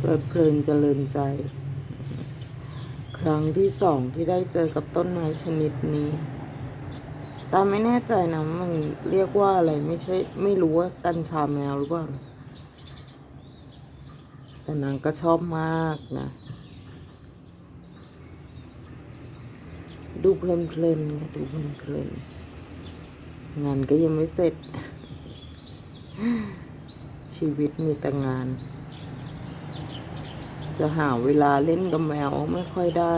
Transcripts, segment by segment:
เพลิดเพลินเจริญใจ ครั้งที่สองที่ได้เจอกับต้นไม้ชนิดนี้ตาไม่แน่ใจนะมันเรียกว่าอะไรไม่ใช่ไม่รู้ว่ากัญชาแมวหรือเปล่าแต่นางก็ชอบมากนะ ดูเพลินๆไงดูเพลินๆงานก็ยังไม่เสร็จ ชีวิตมีแต่งาน จะหาเวลาเล่นกับแมวไม่ค่อยได้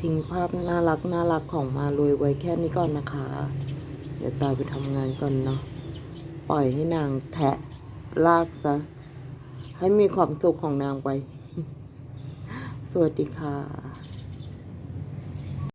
ทิ้งภาพน่ารักน่ารักของมารวยไว้แค่นี้ก่อนนะคะ เดี๋ยวตายไปทำงานก่อนเนาะ ปล่อยให้นางแทะลากซะ ให้มีความสุขของนางไป สวัสดีค่ะ